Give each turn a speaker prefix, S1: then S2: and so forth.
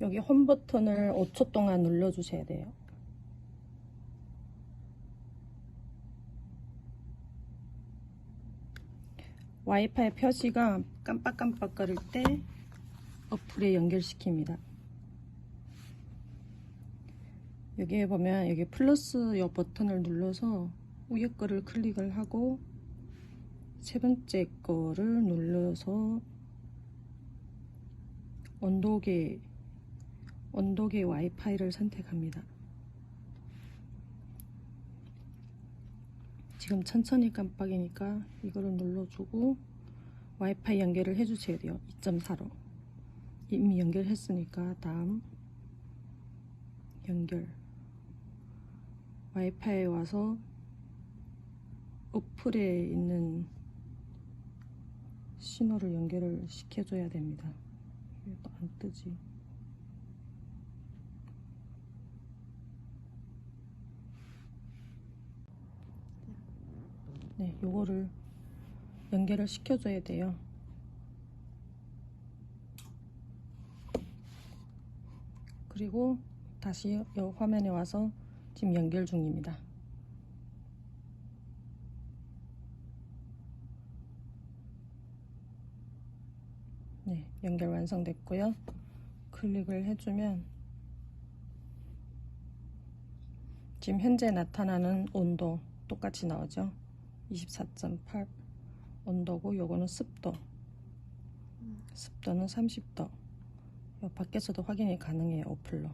S1: 여기 홈 버튼을 5초 동안 눌러주셔야 돼요. 와이파이 표시가 깜빡깜빡 거릴 때 어플에 연결시킵니다. 여기에 보면 여기 플러스 요 버튼을 눌러서 위에 거를 클릭을 하고 세 번째 거를 눌러서 온도계 온도계 와이파이를 선택합니다. 지금 천천히 깜빡이니까 이거를 눌러주고 와이파이 연결을 해주셔야 돼요. 2.4로 이미 연결했으니까 다음 연결 와이파이에 와서 어플에 있는 신호를 연결을 시켜줘야 됩니다. 이게 또안 뜨지. 네, 요거를 연결을 시켜줘야 돼요. 그리고 다시 요 화면에 와서 지금 연결 중입니다. 네, 연결 완성됐고요. 클릭을 해주면 지금 현재 나타나는 온도 똑같이 나오죠. 24.8 온도고 요거는 습도. 습도는 30도. 요 밖에서도 확인이 가능해요 어플로